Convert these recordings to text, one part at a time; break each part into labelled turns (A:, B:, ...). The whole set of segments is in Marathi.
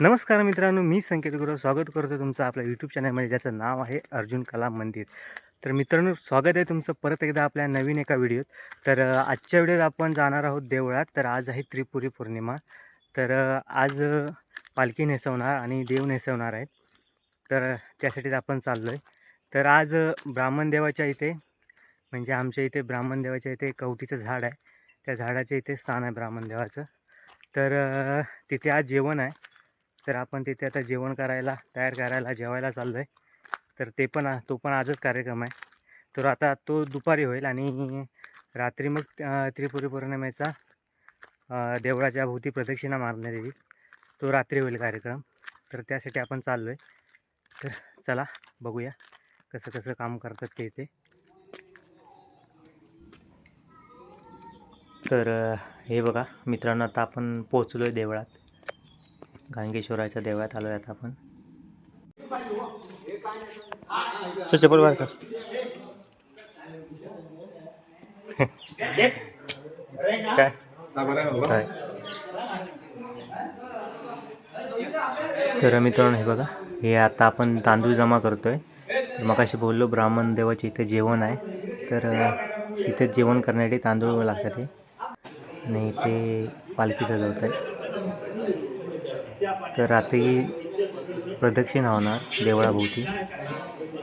A: नमस्कार मित्रांनो मी संकेत गुरु स्वागत करतो तुमचं आपल्या यूट्यूब चॅनलमध्ये ज्याचं नाव आहे अर्जुन कला मंदिर. तर मित्रांनो स्वागत आहे तुमचं परत एकदा आपल्या नवीन एका व्हिडिओत. तर आजच्या व्हिडिओत आपण जाणार आहोत देवळात. तर आज आहे त्रिपुरी पौर्णिमा. तर आज पालखी नेसवणार आणि देव नेसवणार आहेत. तर त्यासाठीच आपण चाललो आहे तर आज ब्राह्मण देवाच्या इथे म्हणजे आमच्या इथे ब्राह्मण देवाच्या इथे कवटीचं झाड आहे. त्या झाडाच्या इथे स्थान आहे ब्राह्मण देवाचं. तर तिथे आज जेवण आहे. तर आपण तिथे आता जेवण करायला तयार करायला जेवायला चाललो आहे तर ते पण तो पण आजच कार्यक्रम आहे. तर आता तो दुपारी होईल आणि रात्री मग त्रिपुरी पौर्णिमेचा देवळाच्या भोवती प्रदक्षिणा मारण्यात येईल. तो रात्री होईल कार्यक्रम. तर त्यासाठी आपण चाललो आहे तर चला बघूया कसं कसं काम करतात ते इथे. तर हे बघा मित्रांनो आता आपण पोचलो आहे देवळात. गांगेश्वराच्या देवळात आलो आता आपण. चपल बाहेर कर. काय? काय? तर मित्रांनो हे बघा हे आता आपण तांदूळ जमा करतोय. तर मग अशी बोललो ब्राह्मण देवाचे इथे जेवण आहे. तर इथे जेवण करण्यासाठी तांदूळ लागतात हे. आणि ते पालखी सजवत आहे तर रात्री प्रदक्षिणा होणार देवळाभोवती.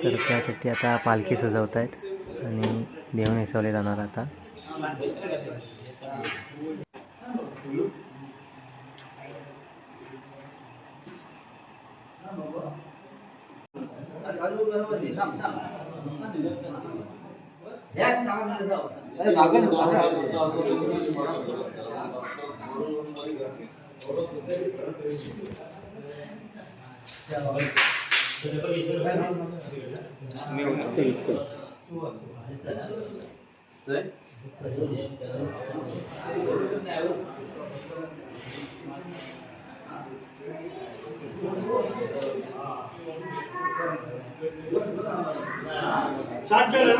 A: तर त्यासाठी आता पालखी सजवत आहेत आणि देव नेसवले जाणार आता. మీరు మొత్తం తీసుకోండి స్టార్ట్ చేయాలి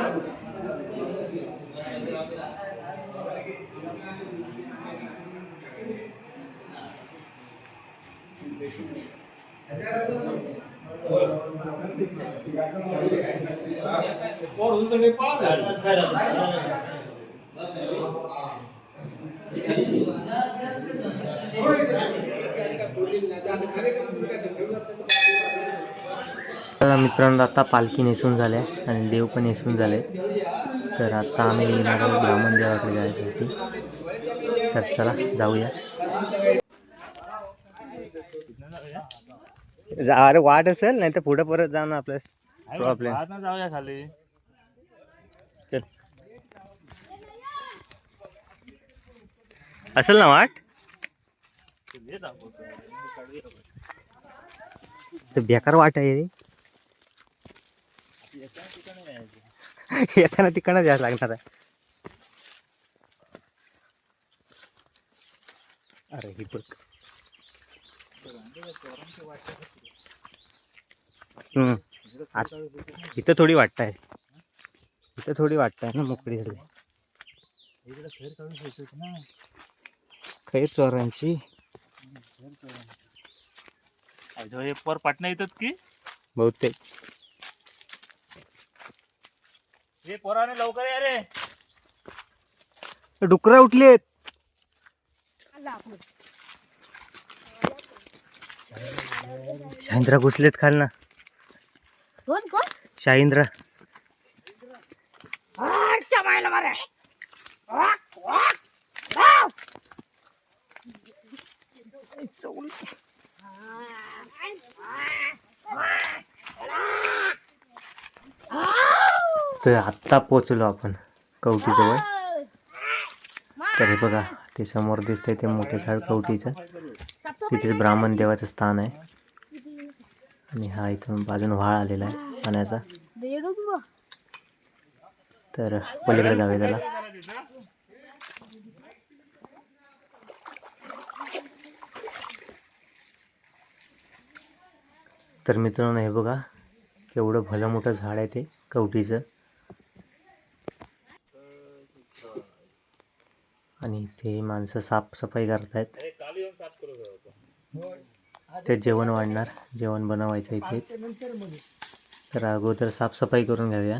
A: मित्रांनो आता पालखी नेसून झाल्या आणि देव पण नेसून झाले. तर आता आम्ही येणार आहोत ब्राह्मण देवाकडे जायसाठी तर चला जाऊया. अरे वाट असेल नाही तर पुढे परत जाणं आपल्या प्रॉब्लेम
B: ना जाऊया खाली.
A: चल. असेल ना वाट? बेकार वाट आहे रे. येताना तिकडनं जायला लागणार आहे. अरे ही बघ. इथं थोडी वाटत आहे. इथं थोडी वाटत आहे ना मोकळी झाली खैर चोरांची.
B: हे पर पाटणा येतात की?
A: बहुतेक.
B: हे पोराने लवकर या रे.
A: डुकरं उठलेत. शाहिंद्रा घुसलेत खाल ना.
C: कोण कोण?
A: शाहिंद्रा. तर आत्ता पोचलो आपण कवटीजवळ तर हे बघा ते समोर दिसतंय ते मोठे झाड कवटीचं तिथे ब्राह्मण देवाचं स्थान आहे. आणि हा इथून बाजून व्हाळ आलेला आहे पाण्याचा. तर पलीकडे जावे त्याला. तर मित्रांनो हे बघा केवढं भलं मोठं झाड आहे ते कवटीचं आणि ते माणसं साफसफाई करतायत. ते जेवण वाढणार जेवण बनवायचं इथेच तर अगोदर साफसफाई करून घ्याव्या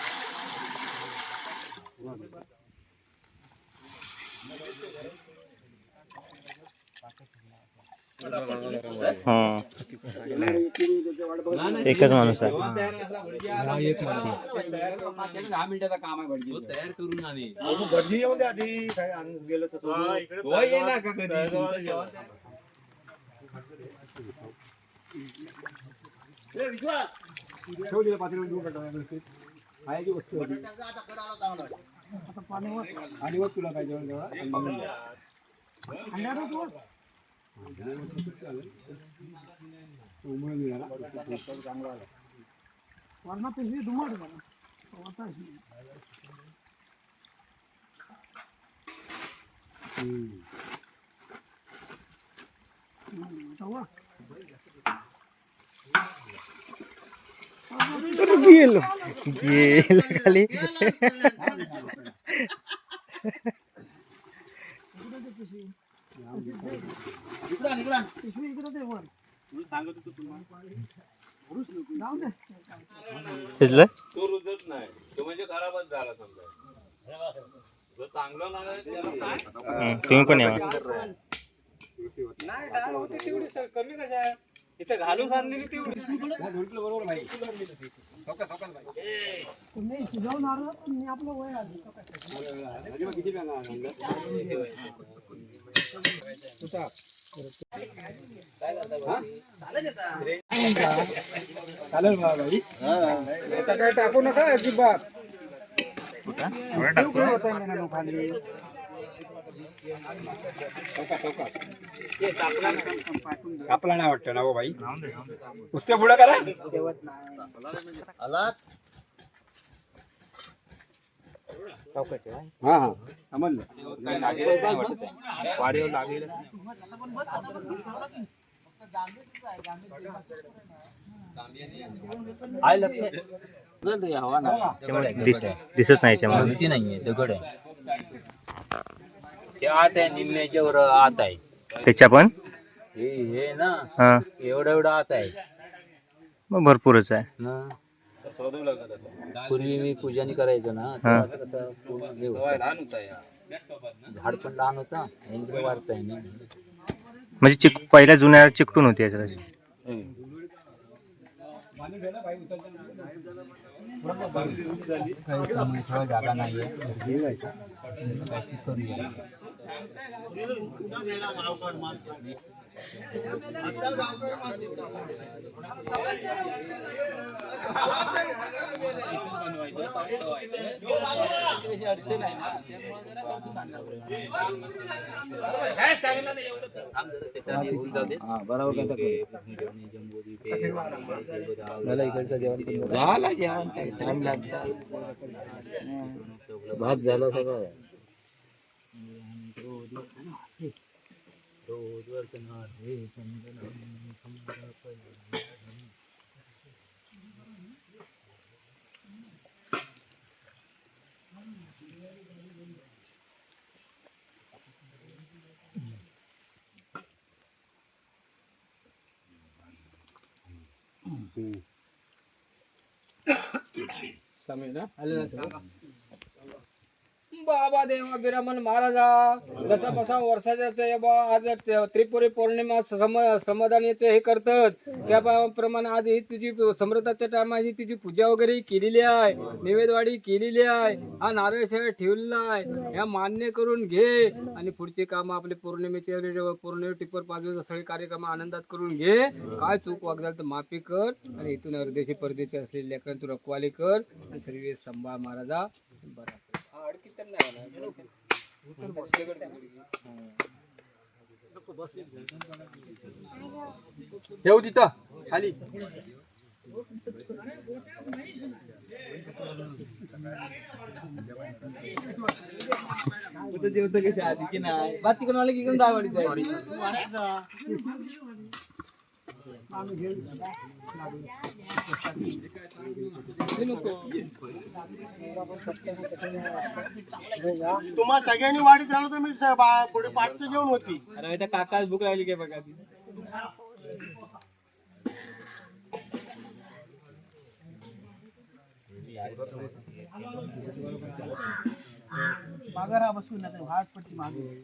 A: एकच माणूस आहे.
D: दहा मिनिटाचा काम आहे भटजी
E: तयार करून आम्ही
D: भटजी येऊन द्या आधी काय आणून का कधी वस्तू होती? आणि मग तुला काय जेवण जेवण आणि मग द्या. उमळून दिला ना? चांगला आला. हम्म.
A: गेलो. गेल खाली. शिजलं?
E: तो रुजत नाही तो म्हणजे खराबच झाला समजा जो चांगला लागला त्याला काय
A: तुम्ही पण यावा
D: हा, धुतलं बरोबर भाई सवकाश, सवकाश इथं घालून मग ती बरोबर चालेल भाई आता काय टाकू नका अजिबात ठेव होता कापला नाही वाटतं ना हो भाई नुसते पुढं करा. हा हा. समजलं
A: दिस दिसत नाही याच्यामध्ये
F: माहिती नाहीये दगड आहे. ते आत आहे निम्म्याच्या वर आत आहे.
A: त्याच्या पण
F: हे हे ना
A: हां.
F: एवढं एवढं आत आहे.
A: मग भरपूरच आहे.
F: मग? पूर्वी मी पूजानी करायचो ना. तेव्हा असं कसं पूर्ण हे होतं.
E: लहान होता या.
F: झाड पण लहान होता वाढत आहे ना.
A: म्हणजे चिक पहिल्या जुन्या चिकटून होती अशी.
F: काही थोडा जागा नाहीये. करूया मला इकडचं जेवण झालं जेवण काय टाइम लागतं भात झालं सगळं. Sampai dah?
G: Ada dah बाबा देवा बिरामन महाराजा. जसा बसा वर्षाच्या बा आज त्रिपुरी पौर्णिमा सम समाधानाचे हे करतात. त्याप्रमाणे आज ही तुझी समृद्धाच्या टायमाची तुझी पूजा वगैरे केलेली आहे. निवेदवाडी केलेली आहे. हा नारळ शेळ ठेवलेला आहे. ह्या मान्य करून घे. आणि पुढचे काम आपले पौर्णिमेचे पौर्णिमे टिपर पाच सगळे कार्यक्रम आनंदात करून घे. काय चूक वागदाल तर माफी कर. आणि इथून अर्देशी परदेशी असलेले लेखन तू रखवाली कर. आणि सर्व संभाळ महाराजा. बरं. ठेव तिथं खाली.
F: जेवतो कशी आधी की नाही? बात तिकडून आले की इकडून दावाडी
B: तुम्हा सगळ्यांनी वाढीत राहिलो तुम्ही स- बा- पुढे पाठचं जेवण होती.
F: अरे त्या काकाच भूक लागली काय बघा ती. मागा राहा बसून आता हात पट्टी मागे